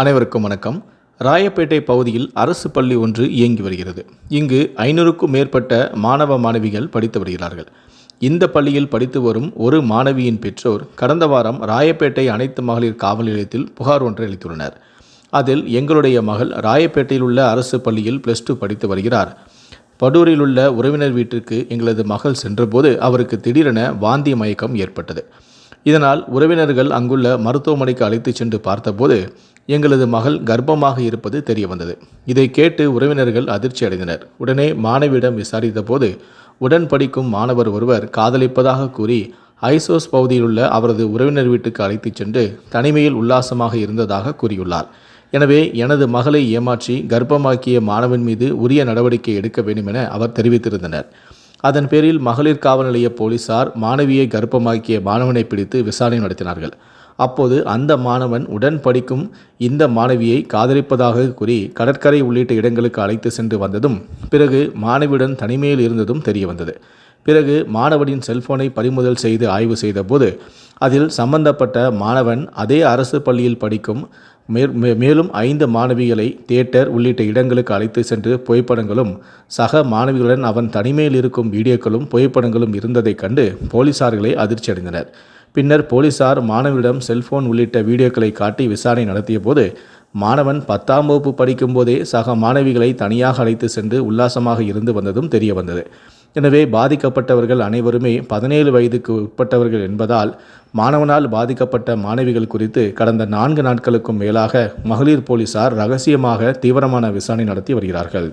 அனைவருக்கும் வணக்கம். ராயப்பேட்டை பகுதியில் அரசு பள்ளி ஒன்று இயங்கி வருகிறது. இங்கு ஐநூறுக்கும் மேற்பட்ட மாணவ மாணவிகள் படித்து வருகிறார்கள். இந்த பள்ளியில் படித்து வரும் ஒரு மாணவியின் பெற்றோர் கடந்த வாரம் ராயப்பேட்டை அனைத்து மகளிர் காவல் நிலையத்தில் புகார் ஒன்றை அளித்துள்ளனர். அதில் எங்களுடைய மகள் ராயப்பேட்டையில் உள்ள அரசு பள்ளியில் ப்ளஸ் டூ படித்து வருகிறார். படூரில் உள்ள உறவினர் வீட்டிற்கு எங்களது மகள் சென்றபோது அவருக்கு திடீரென வாந்தி மயக்கம் ஏற்பட்டது. இதனால் உறவினர்கள் அங்குள்ள மருத்துவமனைக்கு அழைத்துச் சென்று பார்த்தபோது எங்களது மகள் கர்ப்பமாக இருப்பது தெரிய வந்தது இதை கேட்டு உறவினர்கள் அதிர்ச்சி அடைந்தனர். உடனே மாணவியிடம் விசாரித்தபோது உடன் படிக்கும் மாணவர் ஒருவர் காதலிப்பதாக கூறி ஐசோஸ் பகுதியில் உள்ள அவரது உறவினர் வீட்டுக்கு அழைத்துச் சென்று தனிமையில் உல்லாசமாக இருந்ததாக கூறியுள்ளார். எனவே எனது மகளை ஏமாற்றி கர்ப்பமாக்கிய மாணவன் மீது உரிய நடவடிக்கை எடுக்க வேண்டும் என அவர் தெரிவித்திருந்தனர். அதன் பேரில் மகளிர் காவல் நிலைய போலீசார் மாணவியை கர்ப்பமாக்கிய மாணவனை பிடித்து விசாரணை நடத்தினார்கள். அப்போது அந்த மாணவன் உடன் படிக்கும் இந்த மாணவியை காதலிப்பதாக கூறி கடற்கரை உள்ளிட்ட இடங்களுக்கு அழைத்து சென்று வந்ததும் பிறகு மாணவியுடன் தனிமையில் இருந்ததும் தெரிய வந்தது பிறகு மாணவனின் செல்போனை பறிமுதல் செய்து ஆய்வு செய்தபோது அதில் சம்பந்தப்பட்ட மாணவன் அதே அரசு பள்ளியில் படிக்கும் மேலும் ஐந்து மாணவிகளை தியேட்டர் உள்ளிட்ட இடங்களுக்கு அழைத்து சென்று புகைப்படங்களும் சக மாணவிகளுடன் அவன் தனிமையில் இருக்கும் வீடியோக்களும் புகைப்படங்களும் இருந்ததைக் கண்டு போலீசார்களை அதிர்ச்சி அடைந்தனர். பின்னர் போலீசார் மாணவியிடம் செல்போன் உள்ளிட்ட வீடியோக்களை காட்டி விசாரணை நடத்திய போது மாணவன் பத்தாம் வகுப்பு படிக்கும்போதே சக மாணவிகளை தனியாக அழைத்து சென்று உல்லாசமாக இருந்து வந்ததும் தெரிய வந்தது. எனவே பாதிக்கப்பட்டவர்கள் அனைவருமே பதினேழு வயதுக்கு உட்பட்டவர்கள் என்பதால் மாணவனால் பாதிக்கப்பட்ட மாணவிகள் குறித்து கடந்த நான்கு நாட்களுக்கும் மேலாக மகளிர் போலீசார் ரகசியமாக தீவிரமான விசாரணை நடத்தி வருகிறார்கள்.